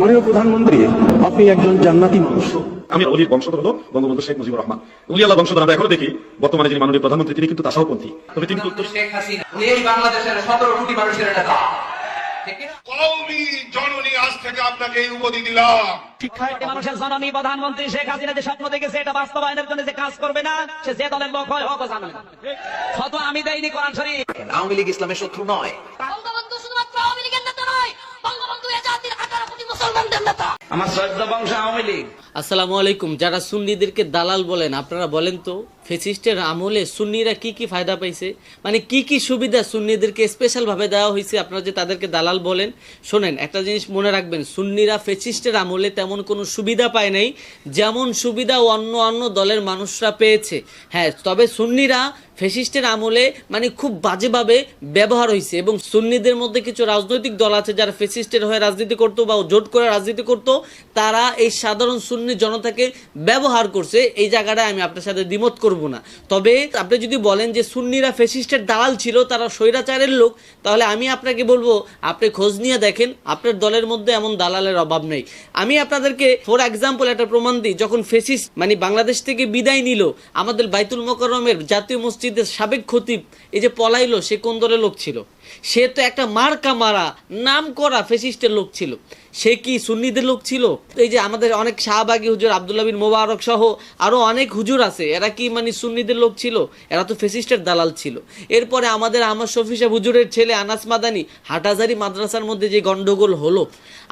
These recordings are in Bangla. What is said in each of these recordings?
মাননীয় প্রধানমন্ত্রী আপনি একজন জান্নাতি মানুষ। আমি অলির বংশধর হলো বঙ্গবন্ধু শেখ মুজিবুর রহমান। উলি আল্লাহ বংশধর আমরা এখনও দেখি বর্তমানে যিনি মাননীয় প্রধানমন্ত্রী তিনি কিন্তু তাসাও পন্থী তবে তিনি কিন্তু শেখ হাসিনা উনি এই বাংলাদেশের সতেরো কোটি মানুষের নেতা। ঠিক জননী আজ থেকে আপনাকে এই উপাধি দিলাম। এই মানুষের জননী প্রধানমন্ত্রী শেখ হাসিনা যে স্বপ্ন দেখেছে এটা বাস্তবায়নের জন্য যে কাজ করবে না সে যে দলের লোক হয় হোক জানে না। আমি দেইনি কোরআন শরীফ। আওয়ামী লীগ ইসলামের শত্রু নয় বঙ্গবন্ধু শুধুমাত্র আওয়ামী লীগের নেতা নয় বঙ্গবন্ধু এ জাতির আঠারো কোটি মুসলমানদের নেতা আমার চোদ্দ বংশ আওয়ামী লীগ। আসসালামু আলাইকুম যারা সুন্নিদেরকে দালাল বলেন আপনারা বলেন তো ফেসিস্টের আমলে সুন্নিরা কি কি ফায়দা পাইছে? মানে কি কি সুবিধা সুন্নিদেরকে স্পেশালভাবে দেওয়া হয়েছে আপনারা যে তাদেরকে দালাল বলেন শোনেন একটা জিনিস মনে রাখবেন সুন্নিরা ফেসিস্টের আমলে তেমন কোনো সুবিধা পায় নাই যেমন সুবিধা অন্য অন্য দলের মানুষরা পেয়েছে। হ্যাঁ তবে সুন্নিরা ফেসিস্টের আমলে মানে খুব বাজেভাবে ব্যবহার হয়েছে এবং সুন্নিদের মধ্যে কিছু রাজনৈতিক দল আছে যারা ফেসিস্টের হয়ে রাজনীতি করতো বা জোট করে রাজনীতি করতো, তারা এই সাধারণ সুন্নি জনতাকে ব্যবহার করছে। এই জায়গাটায় আমি আপনার সাথে দ্বিমত করব না। তবে আপনি যদি বলেন যে সুন্নিরা ফেসিস্টের দালাল ছিল, তারা স্বৈরাচারের লোক, তাহলে আমি আপনাকে বলব, আপনি খোঁজ নিয়ে দেখেন, আপনার দলের মধ্যে এমন দালালের অভাব নেই। আমি আপনাদেরকে ফর এক্সাম্পল একটা প্রমাণ দিই, যখন ফেসিস্ট মানে বাংলাদেশ থেকে বিদায় নিল আমাদের বাইতুল মোকরমের জাতীয় মসজিদের সাবেক খতিব, এই যে পলাইলো, সে কোন দলের লোক ছিল? সে তো একটা মার্কা মারা নাম করা ফেসিস্টের লোক ছিল। সে কি সুন্নিদের লোক ছিল? এই যে আমাদের অনেক শাহবাগী হুজুর আবদুল্লাহ বিন মোবারক সহ আরও অনেক হুজুর আছে। এরা কি মানে সুন্নিদের লোক ছিল? এরা তো ফেসিস্টের দালাল ছিল। এরপরে আমাদের আমার শফি সাহেব হুজুরের ছেলে আনাস মাদানি হাটাজারি মাদ্রাসার মধ্যে যে গন্ডগোল হলো,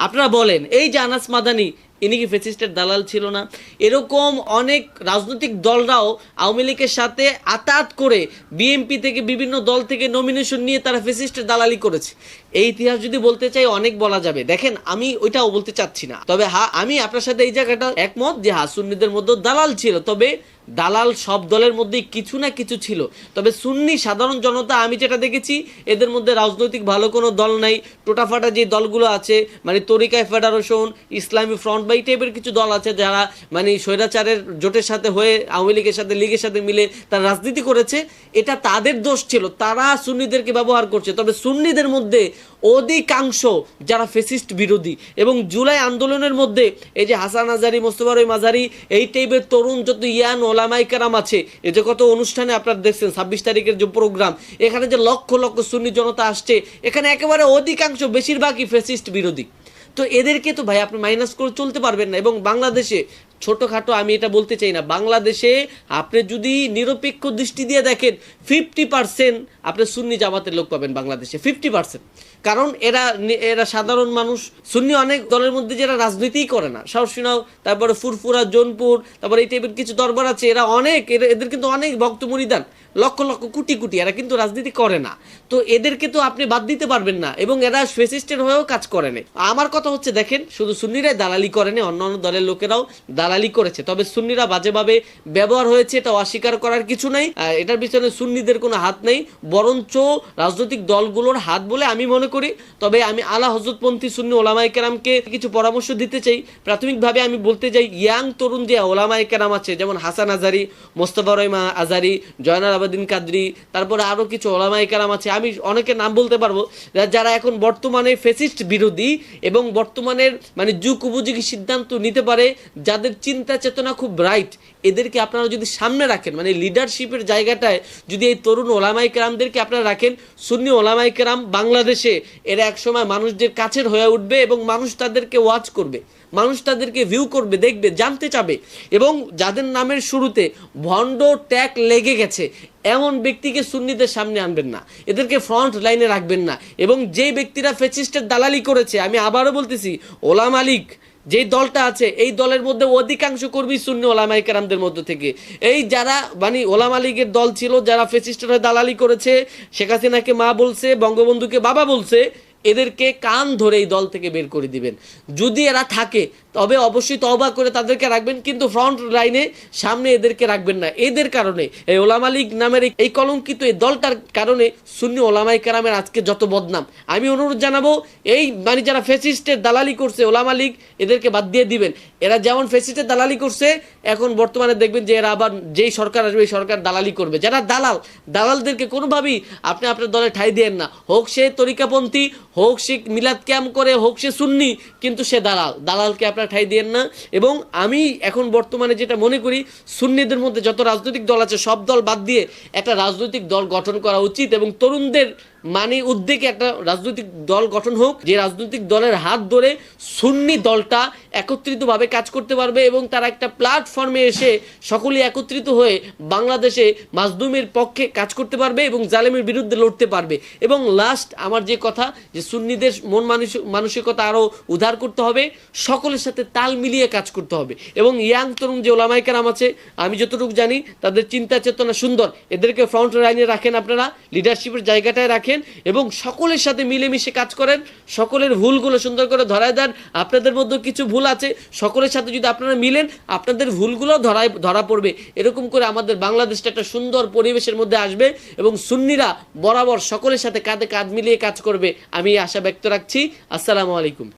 আপনারা বলেন, এই যে আনাস মাদানি, ইনি কি ফেসিস্টের দালাল ছিল না? এরকম অনেক রাজনৈতিক দলরাও আওয়ামী লীগের সাথে আতাত করে বিএনপি থেকে বিভিন্ন দল থেকে নমিনেশন নিয়ে তারা ফেসিস্টের দালালি করেছে। এই ইতিহাস যদি বলতে চাই, অনেক বলা যাবে। দেখেন, আমি ওইটাও বলতে চাচ্ছি না। তবে হ্যাঁ আমি আপনার সাথে এই জায়গাটা একমত যে হ্যাঁ সুন্নিদের মধ্যে দালাল ছিল। তবে দালাল সব দলের মধ্যেই কিছু না কিছু ছিল। তবে সুন্নি সাধারণ জনতা, আমি যেটা দেখেছি, এদের মধ্যে রাজনৈতিক ভালো কোনো দল নাই। টোটাফাটা যে দলগুলো আছে মানে তরিকায় ফেডারেশন, ইসলামী ফ্রন্ট বা এই টাইপের কিছু দল আছে যারা মানে স্বৈরাচারের জোটের সাথে হয়ে, আওয়ামী লীগের সাথে লীগের সাথে মিলে তারা রাজনীতি করেছে, এটা তাদের দোষ ছিল। তারা সুন্নিদেরকে ব্যবহার করছে। তবে সুন্নিদের মধ্যে অধিকাংশ যারা ফেসিস্ট বিরোধী এবং জুলাই আন্দোলনের মধ্যে এই যে হাসান আজারি, মোস্তফা রই মাজারি এই টাইপের তরুণ যত ইয়ান ওলামাই কারাম আছে। এই যে কত অনুষ্ঠানে আপনারা দেখছেন, ছাব্বিশ তারিখের যে প্রোগ্রাম, এখানে যে লক্ষ লক্ষ সুন্নি জনতা আসছে, এখানে একেবারে অধিকাংশ বেশিরভাগই ফেসিস্ট বিরোধী। তো এদেরকে তো ভাই আপনি মাইনাস করে চলতে পারবেন না এবং বাংলাদেশে, ছোটোখাটো আমি এটা বলতে চাই না, বাংলাদেশে আপনি যদি নিরপেক্ষ দৃষ্টি দিয়ে দেখেন ফিফটি পার্সেন্ট আপনি সুন্নি জামাতের লোক পাবেন বাংলাদেশে ফিফটি পার্সেন্ট কারণ এরা এরা সাধারণ মানুষ। সুন্নি অনেক দলের মধ্যে যারা রাজনীতিই করে না। সাহসিনাও তারপরে ফুরফুরা, জোনপুর, তারপরে এই টাইপের কিছু দরবার আছে, এরা অনেক এদের কিন্তু অনেক ভক্ত মুরিদান। লক্ষ লক্ষ কোটি কোটি, এরা কিন্তু রাজনীতি করে না। তো এদেরকে তো আপনি বাদ দিতে পারবেন না, এবং এরা ফেসিস্টের হয়েও কাজ করে না। আমার কথা হচ্ছে, দেখেন, শুধু সুন্নিরাই দালালি করেনি অন্য অন্য দলের লোকেরাও দালালি করেছে। তবে সুন্নিরা বাজেভাবে ব্যবহার হয়েছে এটা অস্বীকার করার কিছু নাই। এটার পিছনে সুন্নিদের কোনো হাত নেই, বরঞ্চ রাজনৈতিক দলগুলোর হাত বলে আমি মনে করি, তবে আমি আলা হজরতপন্থী সুন্নি ওলামাই কেরামকে কিছু পরামর্শ দিতে চাই। প্রাথমিকভাবে আমি বলতে চাই, ইয়াং তরুণ যে ওলামাই কেরাম আছে, যেমন হাসান আজারি, মোস্তফা রহমা আজারি, জয়নাল আবাদিন কাদরি, তারপরে আরও কিছু ওলামাই কেরাম আছে, আমি অনেকের নাম বলতে পারব যারা এখন বর্তমানে ফেসিস্ট বিরোধী এবং বর্তমানের মানে যুগ উপযোগী সিদ্ধান্ত নিতে পারে, যাদের চিন্তা চেতনা খুব ব্রাইট এদেরকে আপনারা যদি সামনে রাখেন মানে লিডারশিপের জায়গাটায় যদি এই তরুণ ওলামাই কেরামদেরকে আপনারা রাখেন, সুন্নি ওলামাই কেরাম বাংলাদেশে এরা একসময় মানুষদের কাছের হয়ে উঠবে এবং মানুষ তাদেরকে ওয়াচ করবে, মানুষ তাদেরকে ভিউ করবে, দেখবে, জানতে চাবে এবং যাদের নামের শুরুতে ভণ্ড ট্যাগ লেগে গেছে, এমন ব্যক্তিকে সুন্নিদের সামনে আনবেন না। এদেরকে ফ্রন্ট লাইনে রাখবেন না এবং যে ব্যক্তিরা ফেচিস্টের দালালি করেছে, আমি আবারও বলতেছি ওলা মালিক যেই দলটা আছে, এই দলের মধ্যে অধিকাংশ কর্মী শূন্য ওলামাই কারামদের মধ্যে থেকে। এই যারা মানে ওলামা লীগের দল ছিল, যারা ফেসিস্টার দালালি করেছে, শেখ হাসিনাকে মা বলছে, বঙ্গবন্ধুকে বাবা বলছে এদেরকে কান ধরে এই দল থেকে বের করে দিবেন। যদি এরা থাকে, তবে অবশ্যই তওবা করে তাদেরকে রাখবেন, কিন্তু ফ্রন্ট লাইনে সামনে এদেরকে রাখবেন না। এদের কারণে এই ওলামা লীগ নামের এই- কলঙ্কিত এই দলটার কারণে সুন্নি ওলামাই কারামের আজকে যত বদনাম। আমি অনুরোধ জানাব, এই মানে যারা ফেসিস্টের দালালি করছে, ওলামা লীগ, এদেরকে বাদ দিয়ে দিবেন। এরা যেমন ফেসিস্টের দালালি করছে, এখন বর্তমানে দেখবেন যে এরা আবার যেই সরকার আসবে এই সরকার দালালি করবে। যারা দালাল, দালালদেরকে কোনোভাবেই আপনি আপনার দলে ঠাই দেন না। হোক সে তরিকাপন্থী হোক সে মিলাদ ক্যাম্প করে, হোক সে সুন্নি, কিন্তু সে দালাল। দালালকে আপনারা ঠাই দিয়েন না। এবং আমি এখন বর্তমানে যেটা মনে করি, সুন্নিদের মধ্যে যত রাজনৈতিক দল আছে, সব দল বাদ দিয়ে একটা রাজনৈতিক দল গঠন করা উচিত এবং তরুণদের মানে উদ্যোগে একটা রাজনৈতিক দল গঠন হোক। যে রাজনৈতিক দলের হাত ধরে সুন্নি দলটা একত্রিতভাবে কাজ করতে পারবে এবং তারা একটা প্ল্যাটফর্মে এসে সকলে একত্রিত হয়ে বাংলাদেশে মাজদুমের পক্ষে কাজ করতে পারবে এবং জালেমের বিরুদ্ধে লড়তে পারবে। এবং লাস্ট আমার যে কথা যে সুন্নিদের মন মানসিক মানসিকতা আরও উদ্ধার করতে হবে, সকলের সাথে তাল মিলিয়ে কাজ করতে হবে। এবং ইয়াং তরুণ যে ওলামাইকারাম আছে, আমি যতটুকু জানি, তাদের চিন্তা চেতনা সুন্দর। এদেরকে ফ্রন্ট লাইনে রাখেন আপনারা লিডারশিপের জায়গাটায় রাখেন এবং সকলের সাথে মিলেমিশে কাজ করেন, সকলের ভুলগুলো সুন্দর করে ধরায় দেন। আপনাদের মধ্যে কিছু ভুল আছে, সকলের সাথে যদি আপনারা মিলেন, আপনাদের ভুলগুলো ধরায় ধরা পড়বে। এরকম করে আমাদের বাংলাদেশটা একটা সুন্দর পরিবেশের মধ্যে আসবে এবং সুন্নিরা বরাবর সকলের সাথে কাঁধে কাঁধ মিলিয়ে কাজ করবে। আমি আশা ব্যক্ত রাখছি। আসসালামু আলাইকুম।